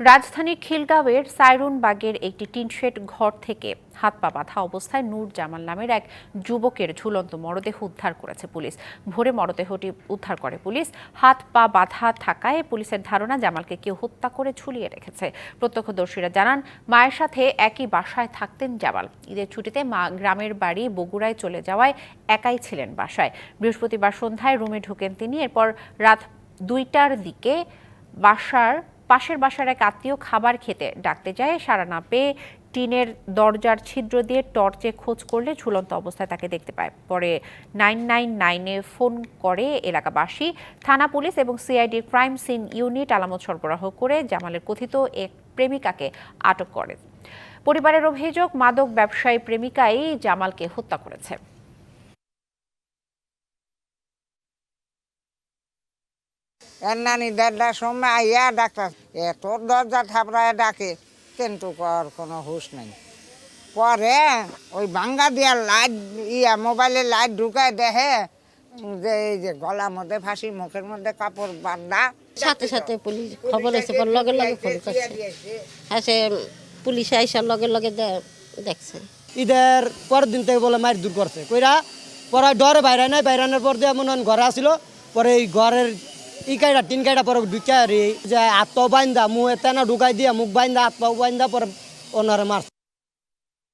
রাজধানীর খিলগাঁওয়ের সাইরুনবাগের একটি টিনশেড ঘর থেকে হাত পা বাঁধা অবস্থায় নূর জামাল নামের এক যুবকের ঝুলন্ত মরদেহ উদ্ধার করেছে পুলিশ। ভোরে মরদেহটি উদ্ধার করে পুলিশ। হাত পা বাঁধা থাকায় পুলিশের ধারণা জামালকে কেউ হত্যা করে ঝুলিয়ে রেখেছে। প্রত্যক্ষদর্শীরা জানান, মায়ের সাথে একই বাসায় থাকতেন জামাল। ঈদের ছুটিতে মা গ্রামের বাড়ি বগুড়ায় চলে যাওয়ায় একাই ছিলেন বাসায়। বৃহস্পতিবার সন্ধ্যায় রুমে ঢোকেন তিনি। এরপর রাত দুইটার দিকে বাসার পাশের বাসার এক আত্মীয় খাবার খেতে ডাকতে যায়। সারা না পেয়ে টিনের দরজার ছিদ্র দিয়ে টর্চে খোঁজ করলে ঝুলন্ত অবস্থায় তাকে দেখতে পায়। পরে নাইন নাইন নাইনে ফোন করে এলাকাবাসী, থানা পুলিশ এবং সিআইডির ক্রাইম সিন ইউনিট আলামত সরবরাহ করে জামালের কথিত এক প্রেমিকাকে আটক করে। পরিবারের অভিযোগ, মাদক ব্যবসায়ী প্রেমিকাই জামালকে হত্যা করেছে। এর নানি দেড়টার সময় আইয়া ডাক্তার এত দরজা থাপড়ায় ডাকে কিন্তু কর কোনো হুশ নেই। পরে ওই ভাঙ্গা দিয়া লাইট ইয়া মোবাইলে লাইট ঢুকায় দেখে যে এই যে গলার মধ্যে ফাঁসি মুখের মধ্যে কাপড় বান্ধা সাথে সাথে পুলিশ খবর এসে পর লগে লগে ফোন করছে হ্যাঁ সে পুলিশ আইসার লগে লগে দেখছে। ঈদের পরের দিন থেকে বলে মার দূর করছে। কইরা পরে ডরে বাইরে নাই বাইরানোর পর দিয়ে মনে হয় ঘরে আসিল। পরে এই ঘরের ই কাইটা তিন কাইটা পরে ঢুকে যে আত্ম বাইন্দা, মু এতে না ঢুকাই দিয়া মুখ বাইন্দা আত্ম বাইন্দা পরে ওনারে মারছে।